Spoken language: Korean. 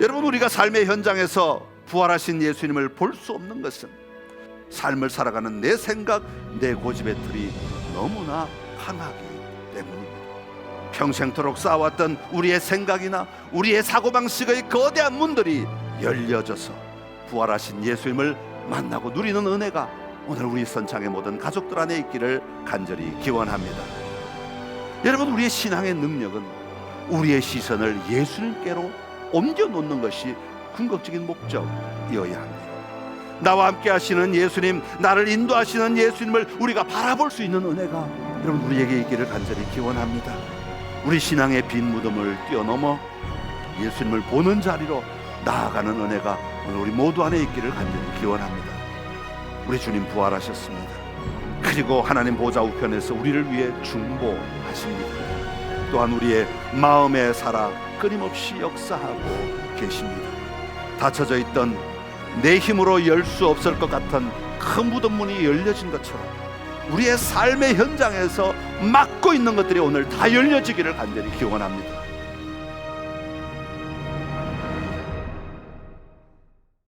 여러분 우리가 삶의 현장에서 부활하신 예수님을 볼 수 없는 것은 삶을 살아가는 내 생각, 내 고집의 틀이 너무나 강하기 때문입니다. 평생토록 쌓아왔던 우리의 생각이나 우리의 사고방식의 거대한 문들이 열려져서 부활하신 예수님을 만나고 누리는 은혜가 오늘 우리 선창의 모든 가족들 안에 있기를 간절히 기원합니다. 여러분 우리의 신앙의 능력은 우리의 시선을 예수님께로 옮겨 놓는 것이 궁극적인 목적이어야 합니다. 나와 함께 하시는 예수님, 나를 인도하시는 예수님을 우리가 바라볼 수 있는 은혜가 여러분 우리에게 있기를 간절히 기원합니다. 우리 신앙의 빈 무덤을 뛰어넘어 예수님을 보는 자리로 나아가는 은혜가 오늘 우리 모두 안에 있기를 간절히 기원합니다. 우리 주님 부활하셨습니다. 그리고 하나님 보좌 우편에서 우리를 위해 중보하십니다. 또한 우리의 마음에 살아 끊임없이 역사하고 계십니다. 닫혀져 있던 내 힘으로 열 수 없을 것 같은 큰 무덤 문이 열려진 것처럼 우리의 삶의 현장에서 막고 있는 것들이 오늘 다 열려지기를 간절히 기원합니다.